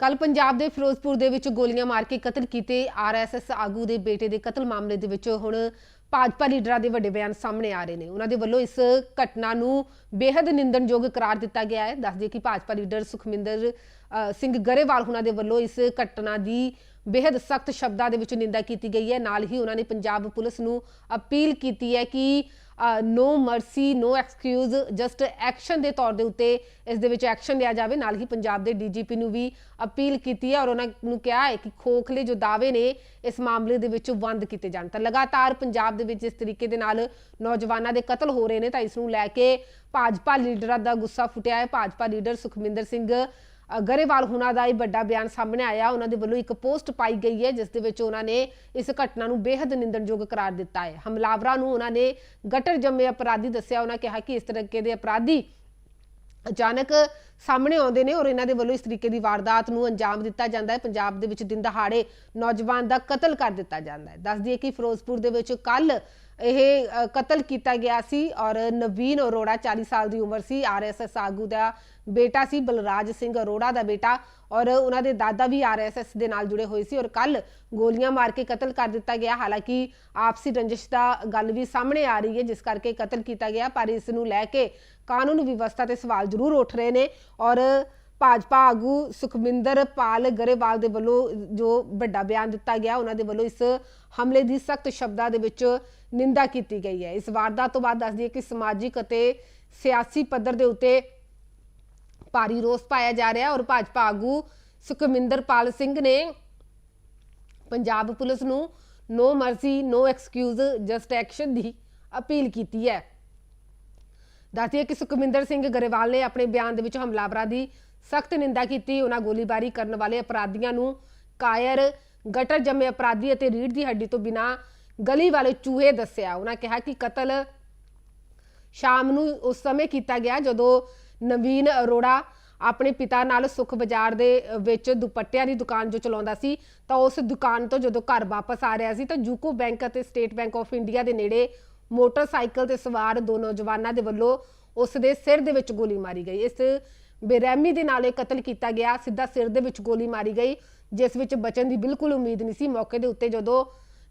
ਕੱਲ ਪੰਜਾਬ ਦੇ ਫਿਰੋਜ਼ਪੁਰ ਦੇ ਵਿੱਚ ਗੋਲੀਆਂ ਮਾਰ ਕੇ ਕਤਲ ਕੀਤੇ ਆਰਐਸਐਸ ਆਗੂ ਦੇ ਬੇਟੇ ਦੇ ਕਤਲ ਮਾਮਲੇ ਦੇ ਵਿੱਚ ਹੁਣ ਭਾਜਪਾ ਲੀਡਰਾਂ ਦੇ ਵੱਡੇ ਬਿਆਨ ਸਾਹਮਣੇ ਆ ਰਹੇ ਨੇ। ਉਹਨਾਂ ਦੇ ਵੱਲੋਂ ਇਸ ਘਟਨਾ ਨੂੰ ਬੇहद ਨਿੰਦਣਯੋਗ ਕਰਾਰ ਦਿੱਤਾ ਗਿਆ ਹੈ। ਦੱਸ ਦਈਏ ਕਿ ਭਾਜਪਾ ਲੀਡਰ ਸੁਖਮਿੰਦਰ ਸਿੰਘ ਗਰੇਵਾਲ, ਉਹਨਾਂ ਦੇ ਵੱਲੋਂ ਇਸ ਘਟਨਾ ਦੀ ਬੇहद ਸਖਤ ਸ਼ਬਦਾਂ ਦੇ ਵਿੱਚ ਨਿੰਦਾ ਕੀਤੀ ਗਈ ਹੈ। ਨਾਲ ਹੀ ਉਹਨਾਂ ਨੇ ਪੰਜਾਬ ਪੁਲਿਸ ਨੂੰ ਅਪੀਲ ਕੀਤੀ ਹੈ ਕਿ no mercy no excuse just action ਦੇ ਤੌਰ ਦੇ ਉੱਤੇ ਇਸ ਦੇ ਵਿੱਚ ਐਕਸ਼ਨ ਲਿਆ ਜਾਵੇ। ਨਾਲ ਹੀ ਪੰਜਾਬ ਦੇ ਡੀਜੀਪੀ ਨੂੰ ਵੀ ਅਪੀਲ ਕੀਤੀ ਹੈ ਔਰ ਉਹਨਾਂ ਨੂੰ ਕਿਹਾ ਹੈ ਕਿ ਖੋਖਲੇ ਜੋ ਦਾਅਵੇ ਨੇ ਇਸ ਮਾਮਲੇ ਦੇ ਵਿੱਚ ਬੰਦ ਕੀਤੇ ਜਾਣ। ਤਾਂ ਲਗਾਤਾਰ ਪੰਜਾਬ ਦੇ ਵਿੱਚ ਇਸ ਤਰੀਕੇ ਦੇ ਨਾਲ ਨੌਜਵਾਨਾਂ ਦੇ ਕਤਲ ਹੋ ਰਹੇ ਨੇ ਤਾਂ ਇਸ ਨੂੰ ਲੈ ਕੇ ਭਾਜਪਾ ਲੀਡਰਾਂ ਦਾ ਗੁੱਸਾ ਫੁੱਟਿਆ ਹੈ। ਭਾਜਪਾ ਲੀਡਰ ਸੁਖਮਿੰਦਰ ਸਿੰਘ ਗਰੇਵਾਲ ਹੁਣਾਂ ਦਾ ਇਹ ਵੱਡਾ ਬਿਆਨ ਸਾਹਮਣੇ ਆਇਆ। ਉਹਨਾਂ ਦੇ ਵੱਲੋਂ ਇੱਕ ਪੋਸਟ ਪਾਈ ਗਈ ਹੈ, ਜਿਸ ਦੇ ਵਿੱਚ ਉਹਨਾਂ ਨੇ ਇਸ ਘਟਨਾ ਨੂੰ ਬੇहद ਨਿੰਦਣਯੋਗ ਕਰਾਰ ਦਿੱਤਾ ਹੈ। ਹਮਲਾਵਰਾਂ ਨੂੰ ਉਹਨਾਂ ਨੇ ਗਟਰ ਜੰਮੇ ਅਪਰਾਧੀ ਦੱਸਿਆ। ਉਹਨਾਂ ਕਿਹਾ ਕਿ ਇਸ ਤਰੀਕੇ ਦੇ ਅਪਰਾਧੀ ਅਚਾਨਕ ਸਾਹਮਣੇ ਆਉਂਦੇ ਨੇ ਔਰ ਇਹਨਾਂ ਦੇ ਵੱਲੋਂ ਇਸ ਤਰੀਕੇ ਦੀ ਵਾਰਦਾਤ ਨੂੰ ਅੰਜਾਮ ਦਿੱਤਾ ਜਾਂਦਾ ਹੈ। ਪੰਜਾਬ ਦੇ ਵਿੱਚ ਦਿਨ ਦਹਾੜੇ ਨੌਜਵਾਨ ਦਾ ਕਤਲ ਕਰ ਦਿੱਤਾ ਜਾਂਦਾ ਹੈ। ਦੱਸ ਦਈਏ ਕਿ ਫਿਰੋਜ਼ਪੁਰ ਦੇ ਵਿੱਚ ਕੱਲ ਇਹ ਕਤਲ ਕੀਤਾ ਗਿਆ ਸੀ ਔਰ ਨਵੀਨ ਅਰੋੜਾ 40 ਸਾਲ ਦੀ ਉਮਰ ਸੀ। ਆਰਐਸਐਸ ਆਗੂ ਦਾ ਬੇਟਾ ਸੀ, ਬਲਰਾਜ ਸਿੰਘ ਅਰੋੜਾ ਦਾ ਬੇਟਾ ਔਰ ਉਹਨਾਂ ਦੇ ਦਾਦਾ ਵੀ ਆਰਐਸਐਸ ਦੇ ਨਾਲ ਜੁੜੇ ਹੋਏ ਸੀ ਔਰ ਕੱਲ ਗੋਲੀਆਂ ਮਾਰ ਕੇ ਕਤਲ ਕਰ ਦਿੱਤਾ ਗਿਆ। ਹਾਲਾਂਕਿ ਆਪਸੀ ਰੰਜਿਸ਼ ਦਾ ਗੱਲ ਵੀ ਸਾਹਮਣੇ ਆ ਰਹੀ ਹੈ, ਜਿਸ ਕਰਕੇ ਕਤਲ ਕੀਤਾ ਗਿਆ, ਪਰ ਇਸ ਨੂੰ ਲੈ ਕੇ ਕਾਨੂੰਨ ਵਿਵਸਥਾ ਤੇ ਸਵਾਲ ਜ਼ਰੂਰ ਉੱਠ ਰਹੇ ਨੇ ਔਰ ਭਾਜਪਾ ਆਗੂ ਸੁਖਮਿੰਦਰ ਪਾਲ ਗਰੇਵਾਲ ਦੇ ਵੱਲੋਂ, ਜੋ ਵੱਡਾ ਬਿਆਨ ਦਿੱਤਾ ਗਿਆ, ਉਹਨਾਂ ਦੇ ਵੱਲੋਂ ਇਸ ਹਮਲੇ ਦੀ ਸਖਤ ਸ਼ਬਦਾਂ ਦੇ ਵਿੱਚ ਨਿੰਦਾ ਕੀਤੀ ਗਈ ਹੈ। ਇਸ ਵਾਰਦਾਤ ਤੋਂ ਬਾਅਦ ਦੱਸ ਦਈਏ ਕਿ ਸਮਾਜਿਕ ਅਤੇ ਸਿਆਸੀ ਪੱਧਰ ਦੇ ਉੱਤੇ ਭਾਰੀ ਰੋਸ ਪਾਇਆ ਜਾ ਰਿਹਾ ਔਰ ਭਾਜਪਾ ਆਗੂ ਸੁਖਮਿੰਦਰ ਪਾਲ ਸਿੰਘ ਨੇ ਪੰਜਾਬ ਪੁਲਿਸ ਨੂੰ no mercy, no excuse, just action ਦੀ ਅਪੀਲ ਕੀਤੀ ਹੈ। ਦੱਸਦੀਏ ਕਿ ਸੁਖਮਿੰਦਰ ਸਿੰਘ ਗਰੇਵਾਲ ਨੇ ਆਪਣੇ ਬਿਆਨ ਦੇ ਵਿੱਚ ਹਮਲਾਵਰਾਂ ਦੀ ਸਖਤ ਨਿੰਦਾ ਕੀਤੀ ਉਹਨਾਂ ਗੋਲੀਬਾਰੀ ਕਰਨ ਵਾਲੇ ਅਪਰਾਧੀਆਂ ਨੂੰ ਕਾਇਰ, ਗਟਰ ਜੰਮੇ ਅਪਰਾਧੀ ਅਤੇ ਰੀੜ ਦੀ ਹੱਡੀ ਤੋਂ ਬਿਨਾ ਗਲੀ ਵਾਲੇ ਚੂਹੇ ਦੱਸਿਆ। ਉਹਨਾਂ ਕਿਹਾ ਕਿ ਕਤਲ ਸ਼ਾਮ ਨੂੰ ਉਸ ਸਮੇਂ ਕੀਤਾ ਗਿਆ ਜਦੋਂ ਨਵੀਨ ਅਰੋੜਾ ਆਪਣੇ ਪਿਤਾ ਨਾਲ ਸੁਖ ਬਾਜ਼ਾਰ ਦੇ ਵਿੱਚ ਦੁਪੱਟਿਆਂ ਦੀ ਦੁਕਾਨ ਜੋ ਚਲਾਉਂਦਾ ਸੀ ਤਾਂ ਉਸ ਦੁਕਾਨ ਤੋਂ ਜਦੋਂ ਘਰ ਵਾਪਸ ਆ ਰਿਹਾ ਸੀ ਤਾਂ ਯੂਕੋ ਬੈਂਕ ਅਤੇ ਸਟੇਟ ਬੈਂਕ ਆਫ ਇੰਡੀਆ ਦੇ ਨੇੜੇ ਮੋਟਰਸਾਈਕਲ ਤੇ ਸਵਾਰ ਦੋ ਨੌਜਵਾਨਾਂ ਦੇ ਵੱਲੋਂ ਉਸ ਦੇ ਸਿਰ ਦੇ ਵਿੱਚ ਗੋਲੀ ਮਾਰੀ ਗਈ। ਇਸ ਬੇਰਹਿਮੀ ਦੇ ਨਾਲ ਇਹ ਕਤਲ ਕੀਤਾ ਗਿਆ। ਸਿੱਧਾ ਸਿਰ ਦੇ ਵਿੱਚ ਗੋਲੀ ਮਾਰੀ ਗਈ, ਜਿਸ ਵਿੱਚ ਬਚਣ ਦੀ ਬਿਲਕੁਲ ਉਮੀਦ ਨਹੀਂ ਸੀ। ਮੌਕੇ ਦੇ ਉੱਤੇ ਜਦੋਂ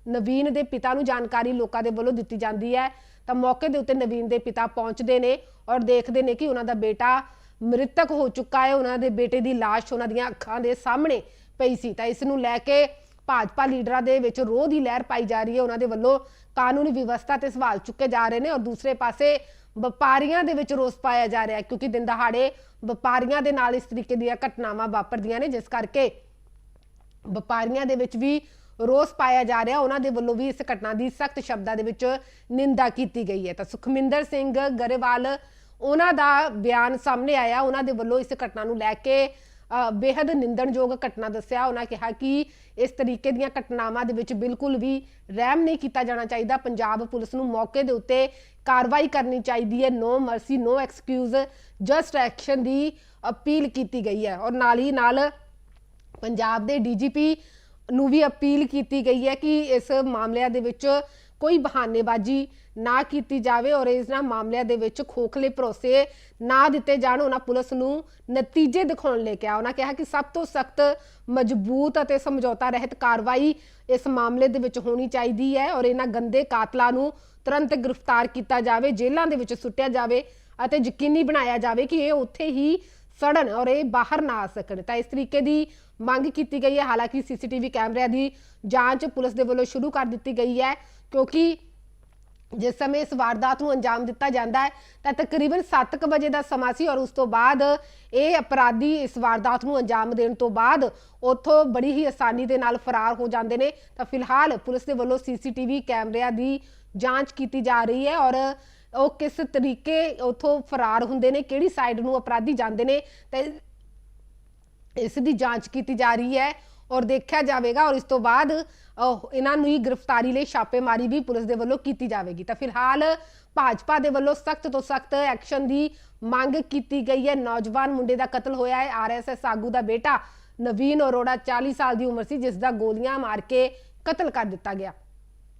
ਨਵੀਨ ਦੇ ਪਿਤਾ ਨੂੰ ਜਾਣਕਾਰੀ ਲੋਕਾਂ ਦੇ ਵੱਲੋਂ ਦਿੱਤੀ ਜਾਂਦੀ ਹੈ, ਤਾਂ ਮੌਕੇ ਦੇ ਉੱਤੇ ਨਵੀਨ ਦੇ ਪਿਤਾ ਪਹੁੰਚਦੇ ਨੇ ਔਰ ਦੇਖਦੇ ਨੇ ਕਿ ਉਹਨਾਂ ਦਾ ਬੇਟਾ ਮ੍ਰਿਤਕ ਹੋ ਚੁੱਕਾ ਹੈ। ਉਹਨਾਂ ਦੇ ਬੇਟੇ ਦੀ ਲਾਸ਼ ਉਹਨਾਂ ਦੀਆਂ ਅੱਖਾਂ ਦੇ ਸਾਹਮਣੇ ਪਈ ਸੀ। ਤਾਂ ਇਸ ਨੂੰ ਲੈ ਕੇ ਭਾਜਪਾ ਲੀਡਰਾਂ ਦੇ ਵਿੱਚ ਰੋਹ ਦੀ ਲਹਿਰ ਪਾਈ ਜਾ ਰਹੀ ਹੈ। ਉਹਨਾਂ ਦੇ ਵੱਲੋਂ ਕਾਨੂੰਨੀ ਵਿਵਸਥਾ ਤੇ ਸਵਾਲ ਚੁੱਕੇ ਜਾ ਰਹੇ ਨੇ ਔਰ ਦੂਸਰੇ ਪਾਸੇ ਵਪਾਰੀਆਂ ਦੇ ਵਿੱਚ ਰੋਸ ਪਾਇਆ ਜਾ ਰਿਹਾ ਹੈ, ਕਿਉਂਕਿ ਦਿਨ ਦਹਾੜੇ ਵਪਾਰੀਆਂ ਦੇ ਨਾਲ ਇਸ ਤਰੀਕੇ ਦੀਆਂ ਘਟਨਾਵਾਂ ਵਾਪਰਦੀਆਂ ਨੇ, ਜਿਸ ਕਰਕੇ ਵਪਾਰੀਆਂ ਦੇ ਵਿੱਚ ਵੀ ਰੋਸ ਪਾਇਆ ਜਾ ਰਿਹਾ। ਉਹਨਾਂ ਦੇ ਵੱਲੋਂ ਵੀ ਇਸ ਘਟਨਾ ਦੀ ਸਖਤ ਸ਼ਬਦਾਂ ਦੇ ਵਿੱਚ ਨਿੰਦਾ ਕੀਤੀ ਗਈ ਹੈ। ਤਾਂ ਸੁਖਮਿੰਦਰ ਸਿੰਘ ਗਰੇਵਾਲ, ਉਹਨਾਂ ਦਾ ਬਿਆਨ ਸਾਹਮਣੇ ਆਇਆ। ਉਹਨਾਂ ਦੇ ਵੱਲੋਂ ਇਸ ਘਟਨਾ ਨੂੰ ਲੈ ਕੇ ਬੇहद ਨਿੰਦਣਯੋਗ ਘਟਨਾ ਦੱਸਿਆ। ਉਹਨਾਂ ਕਿਹਾ ਕਿ ਇਸ ਤਰੀਕੇ ਦੀਆਂ ਘਟਨਾਵਾਂ ਦੇ ਵਿੱਚ ਬਿਲਕੁਲ ਵੀ ਰਹਿਮ ਨਹੀਂ ਕੀਤਾ ਜਾਣਾ ਚਾਹੀਦਾ। ਪੰਜਾਬ ਪੁਲਿਸ ਨੂੰ ਮੌਕੇ ਦੇ ਉੱਤੇ ਕਾਰਵਾਈ ਕਰਨੀ ਚਾਹੀਦੀ ਹੈ। No mercy no excuse just action ਦੀ ਅਪੀਲ ਕੀਤੀ ਗਈ ਹੈ। ਔਰ ਨਾਲ ਹੀ ਨਾਲ ਪੰਜਾਬ ਦੇ ਡੀਜੀਪੀ ਨੂੰ ਵੀ ਅਪੀਲ ਕੀਤੀ ਗਈ ਹੈ ਕਿ ਇਸ ਮਾਮਲਿਆਂ ਦੇ ਵਿੱਚ ਕੋਈ ਬਹਾਨੇਬਾਜ਼ੀ ਨਾ ਕੀਤੀ ਜਾਵੇ ਔਰ ਇਹਨਾਂ ਮਾਮਲਿਆਂ ਦੇ ਵਿੱਚ ਖੋਖਲੇ ਭਰੋਸੇ ਨਾ ਦਿੱਤੇ ਜਾਣ, ਉਹਨਾਂ ਪੁਲਿਸ ਨੂੰ ਨਤੀਜੇ ਦਿਖਾਉਣ ਲੈ ਕੇ ਆ ਉਹਨਾਂ ਕਿਹਾ ਕਿ ਸਭ ਤੋਂ ਸਖਤ, ਮਜ਼ਬੂਤ ਅਤੇ ਸਮਝੌਤਾ ਰਹਿਤ ਕਾਰਵਾਈ ਇਸ ਮਾਮਲੇ ਦੇ ਵਿੱਚ ਹੋਣੀ ਚਾਹੀਦੀ ਹੈ ਔਰ ਇਹਨਾਂ ਗੰਦੇ ਕਾਤਲਾਂ ਨੂੰ ਤੁਰੰਤ ਗ੍ਰਿਫਤਾਰ ਕੀਤਾ ਜਾਵੇ, ਜੇਲ੍ਹਾਂ ਦੇ ਵਿੱਚ ਸੁੱਟਿਆ ਜਾਵੇ ਅਤੇ ਯਕੀਨੀ ਬਣਾਇਆ ਜਾਵੇ ਕਿ ਇਹ ਉੱਥੇ ਹੀ ਸੜਨ ਔਰ ਇਹ ਬਾਹਰ ਨਾ ਆ ਸਕਣ। ਤਾਂ ਇਸ ਤਰੀਕੇ ਦੀ ਮੰਗ ਕੀਤੀ ਗਈ ਹੈ। ਹਾਲਾਂਕਿ ਸੀਸੀਟੀਵੀ ਕੈਮਰਿਆਂ ਦੀ ਜਾਂਚ ਪੁਲਿਸ ਦੇ ਵੱਲੋਂ ਸ਼ੁਰੂ ਕਰ ਦਿੱਤੀ ਗਈ ਹੈ, ਕਿਉਂਕਿ ਜਿਸ ਸਮੇਂ ਇਸ ਵਾਰਦਾਤ ਨੂੰ ਅੰਜਾਮ ਦਿੱਤਾ ਜਾਂਦਾ ਹੈ, ਤਾਂ ਤਕਰੀਬਨ 7:00 ਵਜੇ ਦਾ ਸਮਾਂ ਸੀ ਔਰ ਉਸ ਤੋਂ ਬਾਅਦ ਇਹ ਅਪਰਾਧੀ ਇਸ ਵਾਰਦਾਤ ਨੂੰ ਅੰਜਾਮ ਦੇਣ ਤੋਂ ਬਾਅਦ ਉੱਥੋਂ ਬੜੀ ਹੀ ਆਸਾਨੀ ਦੇ ਨਾਲ ਫਰਾਰ ਹੋ ਜਾਂਦੇ ਨੇ। ਤਾਂ ਫਿਲਹਾਲ ਪੁਲਿਸ ਦੇ ਵੱਲੋਂ ਸੀਸੀਟੀਵੀ ਕੈਮਰਿਆਂ ਦੀ ਜਾਂਚ ਕੀਤੀ ਜਾ ਰਹੀ ਹੈ ਔਰ ਉਹ ਕਿਸ ਤਰੀਕੇ ਉੱਥੋਂ ਫਰਾਰ ਹੁੰਦੇ ਨੇ, ਕਿਹੜੀ ਸਾਈਡ ਨੂੰ ਅਪਰਾਧੀ ਜਾਂਦੇ ਨੇ ਤੇ ਇਸ ਦੀ ਜਾਂਚ ਕੀਤੀ ਜਾ ਰਹੀ ਹੈ ਔਰ ਦੇਖਿਆ ਜਾਵੇਗਾ ਔਰ ਇਸ ਤੋਂ ਬਾਅਦ ਇਹਨਾਂ ਨੂੰ ਹੀ ਗ੍ਰਿਫਤਾਰੀ ਲਈ ਛਾਪੇਮਾਰੀ ਵੀ ਪੁਲਿਸ ਦੇ ਵੱਲੋਂ ਕੀਤੀ ਜਾਵੇਗੀ। ਤਾਂ ਫਿਲਹਾਲ ਭਾਜਪਾ ਦੇ ਵੱਲੋਂ ਸਖਤ ਤੋਂ ਸਖਤ ਐਕਸ਼ਨ ਦੀ ਮੰਗ ਕੀਤੀ ਗਈ ਹੈ। ਨੌਜਵਾਨ ਮੁੰਡੇ ਦਾ ਕਤਲ ਹੋਇਆ ਹੈ। ਆਰਐਸਐਸ ਆਗੂ ਦਾ ਬੇਟਾ ਨਵੀਨ ਅਰੋੜਾ 40 ਸਾਲ ਦੀ ਉਮਰ ਸੀ, ਜਿਸ ਦਾ ਗੋਲੀਆਂ ਮਾਰ ਕੇ ਕਤਲ ਕਰ ਦਿੱਤਾ ਗਿਆ।